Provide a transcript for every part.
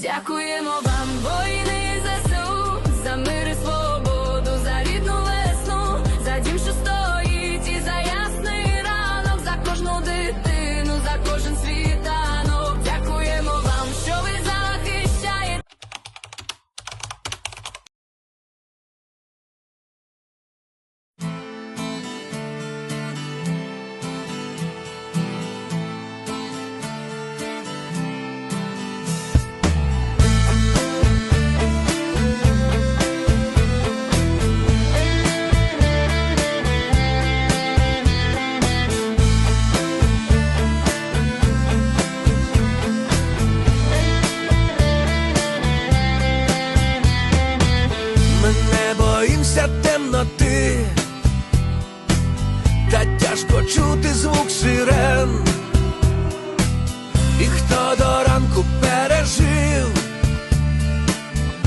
Дякуємо вам, воїни І хто до ранку пережив,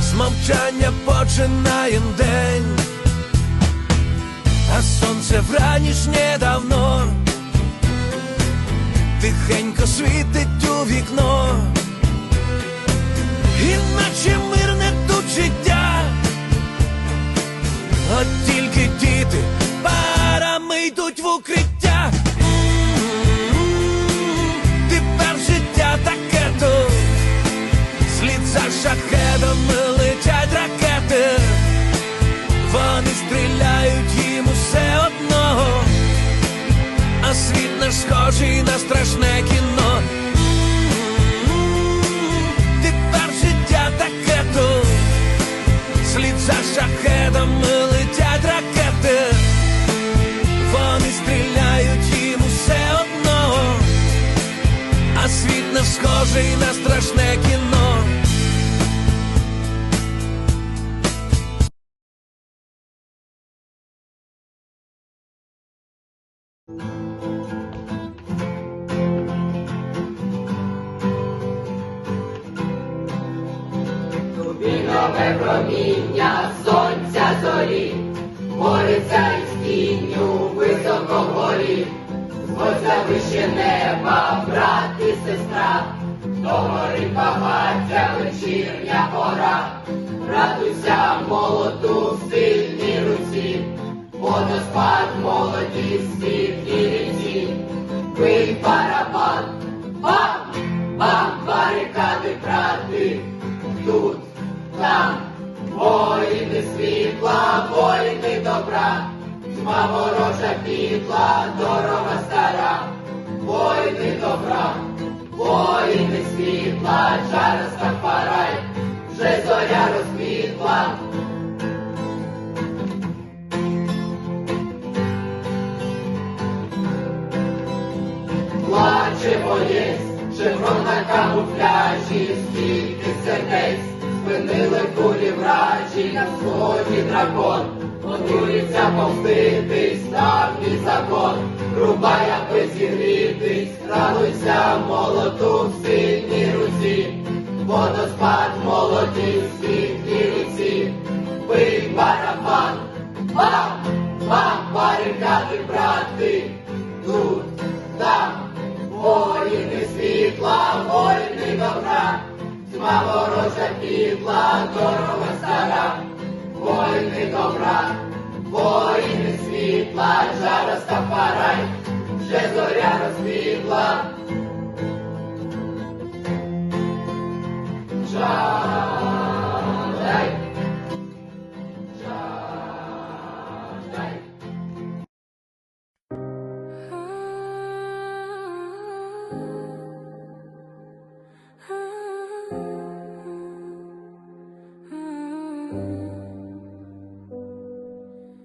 з мовчання починаєм день, а сонце вранішнє давно, тихенько світить у вікно, і наче мирне тут життя. От тільки діти парами йдуть в укриття. Схожий на страшне кіно. Тепер життя таке тут. Слід за шахедами летять ракети, вони стріляють їм усе одно, а світ не схожий на страшне Тобі проміння сонця зорі, бореться із тінню високо вгорі, Зводься вище неба, брат і сестра, до гори багаття вечірня пора, радуйся молоту в сильній руці, водоспад молоді світлі тьма ворожа підла, дорога стара, воїни добра, воїни світла, чарська парай, вже зоря розквітла. Плаче боєць, шеврон на камуфляжі, скільки сердець, спинили кулі вражі, на сході дракон, готується повститись, давній закон, рубай, аби зігрітись, радуйся молоту в сильній руці, водоспад молоді, світлі руці, бий барабан, бам, бам, барикади, брати, тут, там, воїни світла, воїни добра, тьма ворожа підла, дорога стара, воїни добра, воїни світла, жара стафарай, вже зоря розквітла.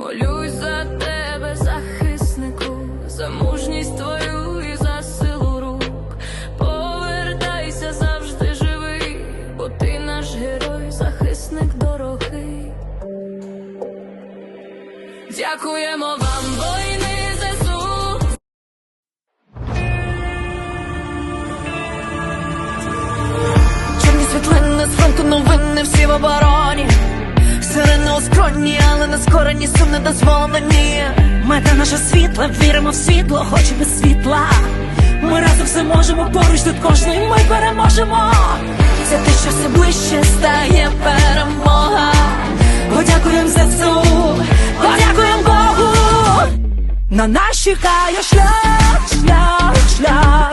Молюсь за тебе, захиснику, за мужність твою і за силу рук. Повертайся завжди живий, бо ти наш герой, захисник дорогий. Дякуємо вам, воїни. Світлини з фронту новини всі в обороні, сирена у скроні але не скорені, сум не дозволені. Мета наша світла, віримо в світло, хоч без світла. Ми разом все можемо, поруч тут кожний ми переможемо. Це те, що все ближче стає перемога. Подякуємо за ЗСУ, подякуємо Богу. На нас чекає шлях, шлях, шлях